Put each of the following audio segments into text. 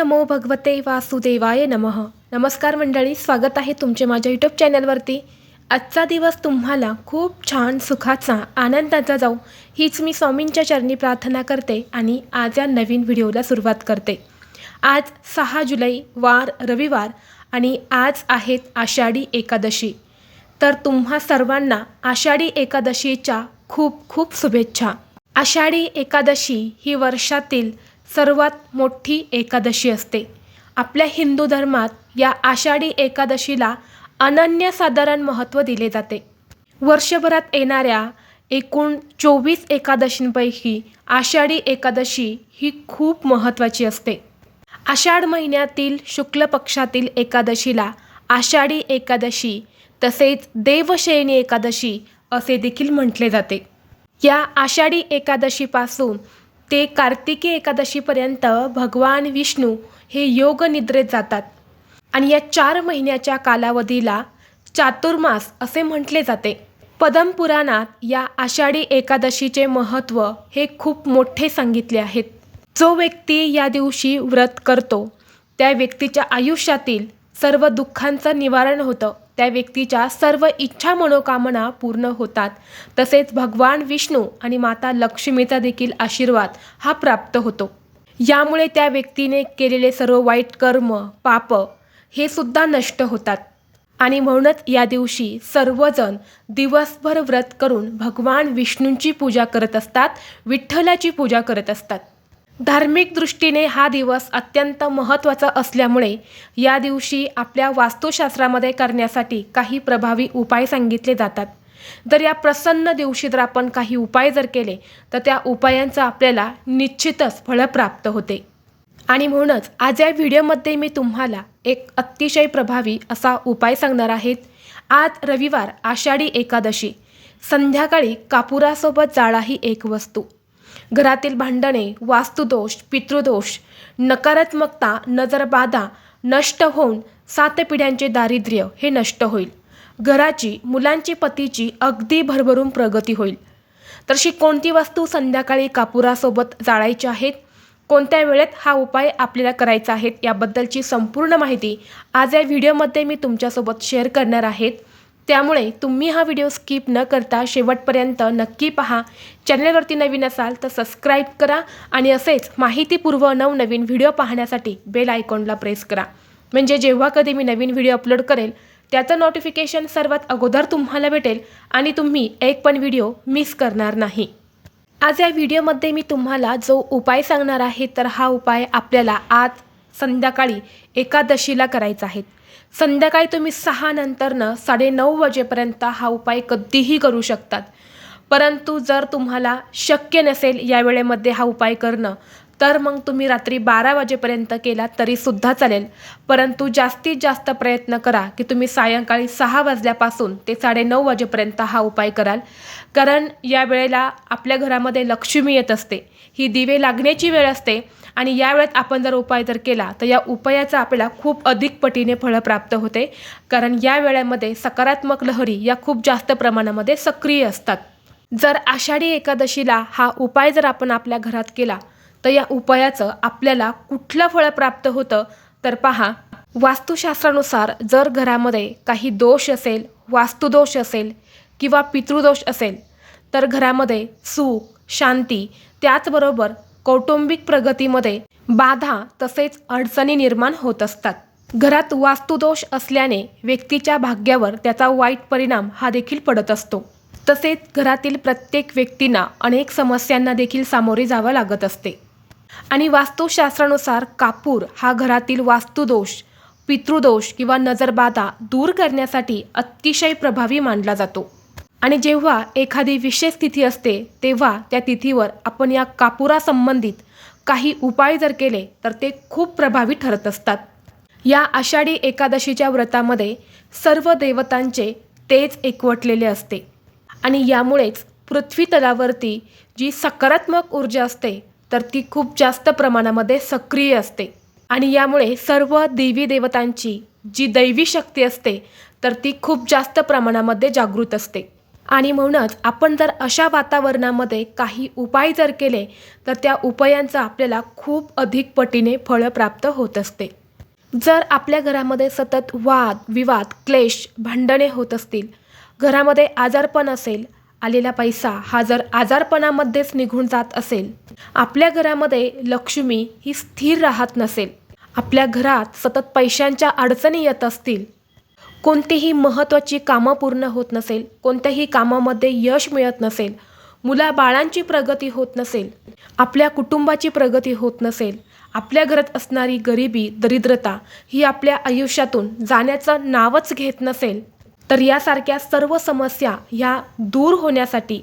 नमो भगवते वासुदेवाय नमः. नमस्कार मंडळी स्वागत आहे तुमचे माझ्या यूट्यूब चॅनलवरती आजचा दिवस तुम्हाला खूप छान सुखाचा आनंदाचा जाऊ हीच मी स्वामींच्या चरणी प्रार्थना करते आणि आज या नवीन व्हिडिओला सुरुवात करते. आज सहा जुलै वार रविवार आणि आज आहेत आषाढी एकादशी. तर तुम्हा सर्वांना आषाढी एकादशीच्या खूप खूप शुभेच्छा. आषाढी एकादशी ही वर्षातील सर्वात मोठी एकादशी असते. आपल्या हिंदू धर्मात या आषाढी एकादशीला अनन्यसाधारण महत्त्व दिले जाते. वर्षभरात येणाऱ्या एकूण चोवीस एकादशींपैकी आषाढी एकादशी ही खूप महत्त्वाची असते. आषाढ महिन्यातील शुक्ल पक्षातील एकादशीला आषाढी एकादशी तसेच देवशयनी एकादशी असे देखील म्हटले जाते. या आषाढी एकादशीपासून ते कार्तिकी एकादशीपर्यंत भगवान विष्णू हे योग निद्रेत जातात. आणि या चार महिन्याच्या कालावधीला चातुर्मास असे म्हटले जाते. पद्मपुराणात या आषाढी एकादशीचे महत्त्व हे खूप मोठे सांगितले आहेत. जो व्यक्ती या दिवशी व्रत करतो त्या व्यक्तीच्या आयुष्यातील सर्व दुःखांचं निवारण होतं. त्या व्यक्तीच्या सर्व इच्छा मनोकामना पूर्ण होतात. तसेच भगवान विष्णू आणि माता लक्ष्मीचा देखील आशीर्वाद हा प्राप्त होतो. यामुळे त्या व्यक्तीने केलेले सर्व वाईट कर्म पाप हे सुद्धा नष्ट होतात. आणि म्हणूनच या दिवशी सर्वजण दिवसभर व्रत करून भगवान विष्णूंची पूजा करत असतात विठ्ठलाची पूजा करत असतात. धार्मिक दृष्टीने हा दिवस अत्यंत महत्त्वाचा असल्यामुळे या दिवशी आपल्या वास्तुशास्त्रामध्ये करण्यासाठी काही प्रभावी उपाय सांगितले जातात. जर या प्रसन्न दिवशी जर आपण काही उपाय जर केले तर त्या उपायांचा आपल्याला निश्चितच फळ प्राप्त होते. आणि म्हणूनच आज या व्हिडिओमध्ये मी तुम्हाला एक अतिशय प्रभावी असा उपाय सांगणार आहेत आज रविवार आषाढी एकादशी. संध्याकाळी कापुरासोबत जाळा ही एक वस्तू. घरातील भांडणे वास्तुदोष पितृदोष नकारात्मकता नजरबाधा नष्ट होऊन सात पिढ्यांचे दारिद्र्य हे नष्ट होईल. घराची मुलांची पतीची अगदी भरभरून प्रगती होईल. तर अशी कोणती वस्तू संध्याकाळी कापुरासोबत जाळायची आहेत? कोणत्या वेळेत हा उपाय आपल्याला करायचा आहे? याबद्दलची संपूर्ण माहिती आज या व्हिडिओमध्ये मी तुमच्यासोबत शेअर करणार आहेत त्यामुळे तुम्ही हा व्हिडिओ स्किप न करता शेवटपर्यंत नक्की पहा. चॅनलवरती नवीन असाल तर सबस्क्राईब करा आणि असेच माहितीपूर्व नवनवीन व्हिडिओ पाहण्यासाठी बेल आयकॉनला प्रेस करा. म्हणजे जेव्हा कधी मी नवीन व्हिडिओ अपलोड करेल त्याचं नोटिफिकेशन सर्वात अगोदर तुम्हाला भेटेल आणि तुम्ही एक पण व्हिडिओ मिस करणार नाही. आज या व्हिडिओमध्ये मी तुम्हाला जो उपाय सांगणार आहे तर हा उपाय आपल्याला आज संध्याकाळी एकादशीला करायचा आहे. संध्याकाळी तुम्ही सहा नंतरनं साडेनऊ वाजेपर्यंत हा उपाय कधीही करू शकतात. परंतु जर तुम्हाला शक्य नसेल या वेळेमध्ये हा उपाय करणं तर मग तुम्ही रात्री बारा वाजेपर्यंत केला तरीसुद्धा चालेल. परंतु जास्तीत जास्त प्रयत्न करा की तुम्ही सायंकाळी सहा वाजल्यापासून ते साडेनऊ वाजेपर्यंत हा उपाय कराल. कारण या वेळेला आपल्या घरामध्ये लक्ष्मी येत असते. ही दिवे लागण्याची वेळ असते आणि या वेळेत आपण जर उपाय जर केला तर या उपायाचा आपल्याला खूप अधिक पटीने फळं प्राप्त होते. कारण या वेळेमध्ये सकारात्मक लहरी या खूप जास्त प्रमाणामध्ये सक्रिय असतात. जर आषाढी एकादशीला हा उपाय जर आपण आपल्या घरात केला तर या उपायाचं आपल्याला कुठलं फळ प्राप्त होतं तर पहा. वास्तुशास्त्रानुसार जर घरामध्ये काही दोष असेल वास्तुदोष असेल किंवा पितृदोष असेल तर घरामध्ये सुख शांती त्याचबरोबर कौटुंबिक प्रगतीमध्ये बाधा तसेच अडचणी निर्माण होत असतात. घरात वास्तुदोष असल्याने व्यक्तीच्या भाग्यावर त्याचा वाईट परिणाम हा देखील पडत असतो. तसेच घरातील प्रत्येक व्यक्तींना अनेक समस्यांना देखील सामोरे जावं लागत असते. आणि वास्तुशास्त्रानुसार कापूर हा घरातील वास्तुदोष पितृदोष किंवा नजरबाधा दूर करण्यासाठी अतिशय प्रभावी मानला जातो. आणि जेव्हा एखादी विशेष तिथी असते तेव्हा त्या तिथीवर आपण या कापुरासंबंधित काही उपाय जर केले तर ते खूप प्रभावी ठरत असतात. या आषाढी एकादशीच्या व्रतामध्ये सर्व देवतांचे तेज एकवटलेले असते. आणि यामुळेच पृथ्वी तलावरती जी सकारात्मक ऊर्जा असते तर ती खूप जास्त प्रमाणामध्ये सक्रिय असते. आणि यामुळे सर्व देवी देवतांची जी दैवी शक्ती असते तर ती खूप जास्त प्रमाणामध्ये जागृत असते. आणि म्हणूनच आपण जर अशा वातावरणामध्ये काही उपाय जर केले तर त्या उपायांचं आपल्याला खूप अधिक पटीने फळं प्राप्त होत असते. जर आपल्या घरामध्ये सतत वाद विवाद क्लेश भांडणे होत असतील घरामध्ये आजारपण असेल आलेला पैसा हा जर आजारपणामध्येच निघून जात असेल आपल्या घरामध्ये लक्ष्मी ही स्थिर राहत नसेल आपल्या घरात सतत पैशांच्या अडचणी येत असतील कोणतीही महत्त्वाची कामं पूर्ण होत नसेल कोणत्याही कामामध्ये यश मिळत नसेल मुलाबाळांची प्रगती होत नसेल आपल्या कुटुंबाची प्रगती होत नसेल आपल्या घरात असणारी गरिबी दरिद्रता ही आपल्या आयुष्यातून जाण्याचं नावच घेत नसेल तर यासारख्या सर्व समस्या ह्या दूर होण्यासाठी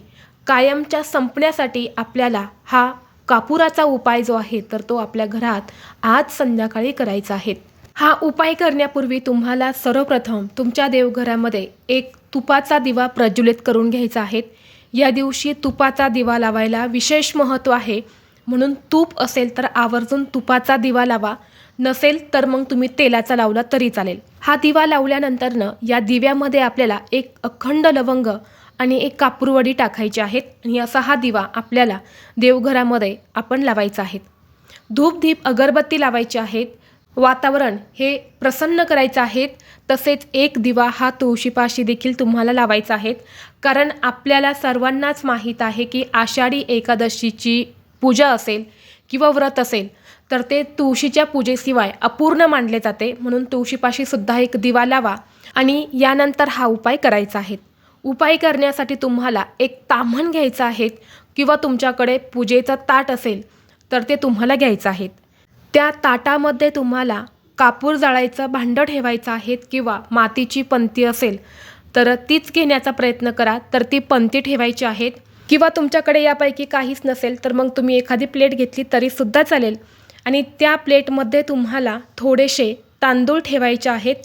कायमच्या संपण्यासाठी आपल्याला हा कापुराचा उपाय जो आहे तर तो आपल्या घरात आज संध्याकाळी करायचा आहे. हा उपाय करण्यापूर्वी तुम्हाला सर्वप्रथम तुमच्या देवघरामध्ये एक तुपाचा दिवा प्रज्वलित करून घ्यायचा आहे. या दिवशी तुपाचा दिवा लावायला विशेष महत्त्व आहे. म्हणून तूप असेल तर आवर्जून तुपाचा दिवा लावा. नसेल तर मग तुम्ही तेलाचा लावला तरी चालेल. हा दिवा लावल्यानंतरनं या दिव्यामध्ये आपल्याला एक अखंड लवंग आणि एक कापूरवडी टाकायची आहेत आणि असा हा दिवा आपल्याला देवघरामध्ये आपण लावायचा आहे. धूप दीप अगरबत्ती लावायची आहेत. वातावरण हे प्रसन्न करायचं आहेत. तसेच एक दिवा हा तुळशीपाशी देखील तुम्हाला लावायचा आहे कारण आपल्याला सर्वांनाच माहीत आहे की आषाढी एकादशीची पूजा असेल किंवा व्रत असेल तर ते तुळशीच्या पूजेशिवाय अपूर्ण मानले जाते. म्हणून तुळशीपाशी सुद्धा एक दिवा लावा आणि यानंतर हा उपाय करायचा आहे. उपाय करण्यासाठी तुम्हाला एक ताम्हण घ्यायचं आहे किंवा तुमच्याकडे पूजेचं ताट असेल तर ते तुम्हाला घ्यायचं आहे. त्या ताटामध्ये तुम्हाला कापूर जाळायचं भांडं ठेवायचं आहेत किंवा मातीची पंती असेल तर तीच घेण्याचा प्रयत्न करा. तर ती पंती ठेवायची आहेत. किंवा तुमच्याकडे यापैकी काहीच नसेल तर मग तुम्ही एखादी प्लेट घेतली तरीसुद्धा चालेल. आणि त्या प्लेटमध्ये तुम्हाला थोडेसे तांदूळ ठेवायचे आहेत.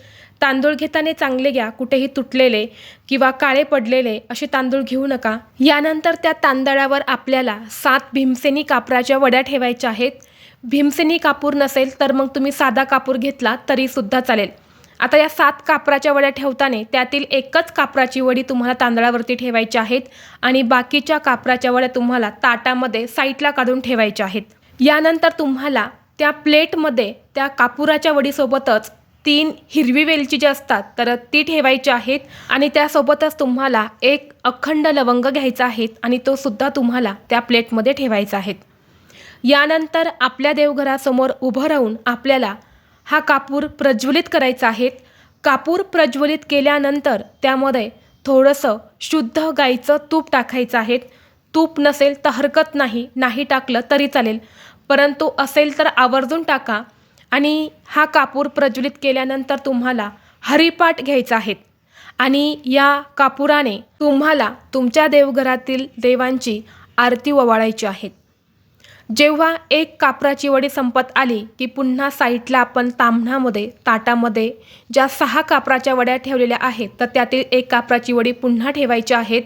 तांदूळ घेताना चांगले घ्या कुठेही तुटलेले किंवा काळे पडलेले असे तांदूळ घेऊ नका. यानंतर त्या तांदळावर आपल्याला सात भीमसेनी कापराच्या वड्या ठेवायच्या आहेत. भीमसेनी कापूर नसेल तर मग तुम्ही साधा कापूर घेतला तरीसुद्धा चालेल. आता या सात कापराच्या वड्या ठेवताना त्यातील एकच कापराची वडी तुम्हाला तांदळावरती ठेवायची आहेत आणि बाकीच्या कापराच्या वड्या तुम्हाला ताटामध्ये साईडला काढून ठेवायच्या आहेत. यानंतर तुम्हाला त्या प्लेटमध्ये त्या कापुराच्या वडीसोबतच तीन हिरवी वेलची जी असतात तर ती ठेवायची आहेत आणि त्यासोबतच तुम्हाला एक अखंड लवंग घ्यायचा आहे आणि तो सुद्धा तुम्हाला त्या प्लेटमध्ये ठेवायचा आहे. यानंतर आपल्या देवघरासमोर उभं राहून आपल्याला हा कापूर प्रज्वलित करायचा आहे. कापूर प्रज्वलित केल्यानंतर त्यामध्ये थोडंसं शुद्ध गाईचं तूप टाकायचं आहे. तूप नसेल तर हरकत नाही नाही टाकलं तरी चालेल. परंतु असेल तर आवर्जून टाका आणि हा कापूर प्रज्वलित केल्यानंतर तुम्हाला हरिपाठ घ्यायचा आहे. आणि या कापुराने तुम्हाला तुमच्या देवघरातील देवांची आरती ओवाळायची आहेत जेव्हा एक कापराची वडी संपत आली की पुन्हा साईडला आपण ताम्हणामध्ये ताटामध्ये ज्या सहा कापराच्या वड्या ठेवलेल्या आहेत तर त्यातील एक कापराची वडी पुन्हा ठेवायची आहेत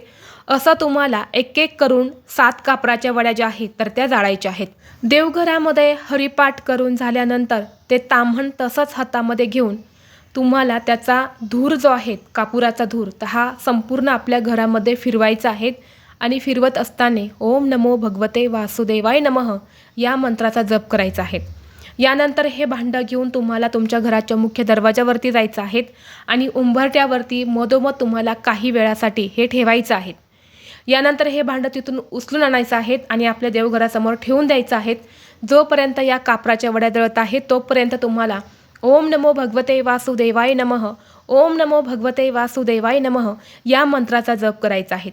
असं तुम्हाला एक एक करून सात कापराच्या वड्या ज्या आहेत तर त्या जाळायच्या आहेत. देवघरामध्ये हरिपाठ करून झाल्यानंतर ते तांबण तसंच हातामध्ये घेऊन तुम्हाला त्याचा धूर जो आहे कापुराचा धूर तर हा संपूर्ण आपल्या घरामध्ये फिरवायचा आहे. आणि फिरवत असताना ओम नमो भगवते वासुदेवाय नमः या मंत्राचा जप करायचा आहे. यानंतर हे भांडं घेऊन तुम्हाला तुमच्या घराच्या मुख्य दरवाजावरती जायचं आहे आणि उंबरट्यावरती मधोमध तुम्हाला काही वेळासाठी हे ठेवायचं आहे. यानंतर हे भांडं तिथून उचलून आणायचं आहेत आणि आपल्या देवघरासमोर ठेवून द्यायचं आहेत जोपर्यंत या कापराच्या वड्या दळत आहेत तोपर्यंत तुम्हाला ओम नमो भगवते वासुदेवाय नमः ओम नमो भगवते वासुदेवाय नमः या मंत्राचा जप करायचा आहे.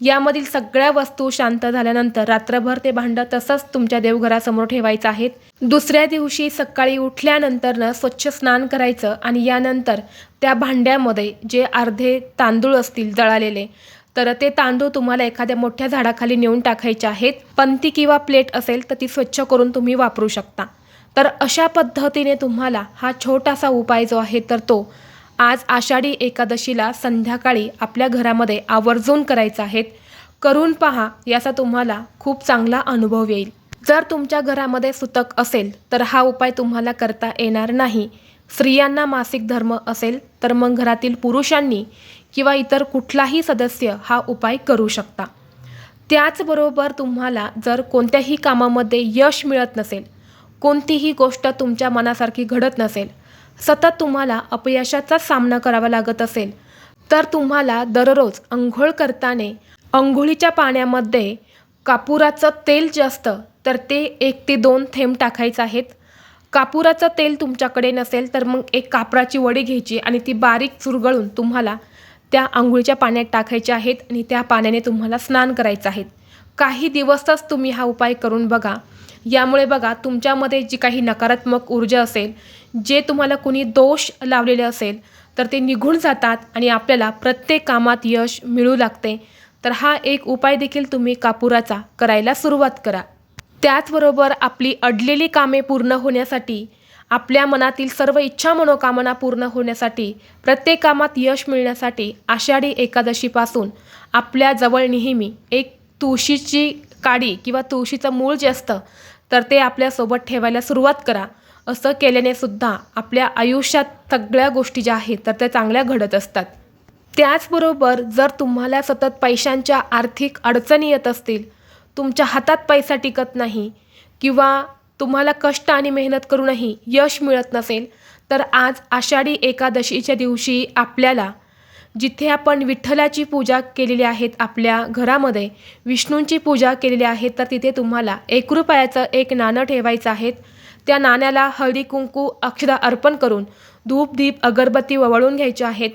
यामधील सगळ्या वस्तू शांत झाल्यानंतर रात्रभर ते भांडं तसंच तुमच्या देवघरासमोर ठेवायचं आहे दुसऱ्या दिवशी सकाळी उठल्यानंतरनं स्वच्छ स्नान करायचं आणि यानंतर त्या भांड्यामध्ये जे अर्धे तांदूळ असतील जळालेले तर ते तांदूळ तुम्हाला एखाद्या मोठ्या झाडाखाली नेऊन टाकायचे आहेत. पंती किंवा प्लेट असेल तर ती स्वच्छ करून तुम्ही वापरू शकता. तर अशा पद्धतीने तुम्हाला हा छोटासा उपाय जो आहे तर तो आज आषाढी एकादशीला संध्याकाळी आपल्या घरामध्ये आवर्जून करायचं आहेत. करून पहा याचा तुम्हाला खूप चांगला अनुभव येईल. जर तुमच्या घरामध्ये सुतक असेल तर हा उपाय तुम्हाला करता येणार नाही. स्त्रियांना मासिक धर्म असेल तर मग घरातील पुरुषांनी किंवा इतर कुठलाही सदस्य हा उपाय करू शकता. त्याचबरोबर तुम्हाला जर कोणत्याही कामामध्ये यश मिळत नसेल कोणतीही गोष्ट तुमच्या मनासारखी घडत नसेल सतत तुम्हाला अपयशाचा सामना करावा लागत असेल तर तुम्हाला दररोज अंघोळ करताना अंघोळीच्या पाण्यामध्ये कापुराचं तेल जे असतं तर ते एक ते दोन थेंब टाकायचं आहेत. कापुराचं तेल तुमच्याकडे नसेल तर मग एक कापराची वडी घ्यायची आणि ती बारीक चुरगळून तुम्हाला त्या आंघोळीच्या पाण्यात टाकायच्या आहेत आणि त्या पाण्याने तुम्हाला स्नान करायचं आहे काही दिवसच तुम्ही हा उपाय करून बघा. यामुळे बघा तुमच्यामध्ये जी काही नकारात्मक ऊर्जा असेल जे तुम्हाला कुणी दोष लावलेले असेल तर ते निघून जातात आणि आपल्याला प्रत्येक कामात यश मिळू लागते. तर हा एक उपाय देखील तुम्ही कापुराचा करायला सुरुवात करा. त्याचबरोबर आपली अडलेली कामे पूर्ण होण्यासाठी आपल्या मनातील सर्व इच्छा मनोकामना पूर्ण होण्यासाठी प्रत्येक कामात यश मिळण्यासाठी आषाढी एकादशीपासून आपल्याजवळ नेहमी एक तुळशीची काडी किंवा तुळशीचं मूळ जे असतं तर ते आपल्यासोबत ठेवायला सुरुवात करा. असं केल्याने सुद्धा आपल्या आयुष्यात सगळ्या गोष्टी ज्या आहेत तर त्या चांगल्या घडत असतात. त्याचबरोबर जर तुम्हाला सतत पैशांच्या आर्थिक अडचणी येत असतील तुमच्या हातात पैसा टिकत नाही किंवा तुम्हाला कष्ट आणि मेहनत करूनही यश मिळत नसेल तर आज आषाढी एकादशीच्या दिवशी आपल्याला जिथे आपण विठ्ठलाची पूजा केलेली आहेत आपल्या घरामध्ये विष्णूंची पूजा केलेली आहे तर तिथे तुम्हाला एक रुपयाचं एक नाणं ठेवायचं आहे त्या नाण्याला हळदी कुंकू अक्षदा अर्पण करून धूप दीप अगरबत्ती वळून घ्यायचे आहेत.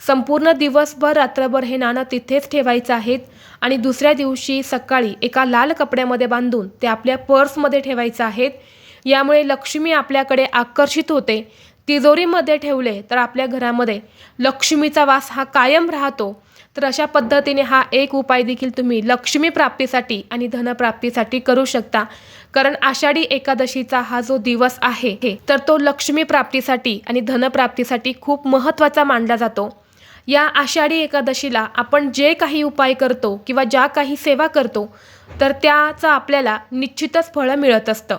संपूर्ण दिवसभर रात्रभर हे नाणं तिथेच ठेवायचं आहेत आणि दुसऱ्या दिवशी सकाळी एका लाल कपड्यामध्ये बांधून ते आपल्या पर्समध्ये ठेवायचं आहेत. यामुळे लक्ष्मी आपल्याकडे आकर्षित होते. तिजोरीमध्ये ठेवले तर आपल्या घरामध्ये लक्ष्मीचा वास हा कायम राहतो. तर अशा पद्धतीने हा एक उपाय देखील तुम्ही लक्ष्मी प्राप्तीसाठी आणि धनप्राप्तीसाठी करू शकता. कारण आषाढी एकादशीचा हा जो दिवस आहे हे तर तो लक्ष्मी प्राप्तीसाठी आणि धनप्राप्तीसाठी खूप महत्त्वाचा मानला जातो. या आषाढी एकादशीला आपण जे काही उपाय करतो किंवा ज्या काही सेवा करतो तर त्याचं आपल्याला निश्चितच फळं मिळत असतं.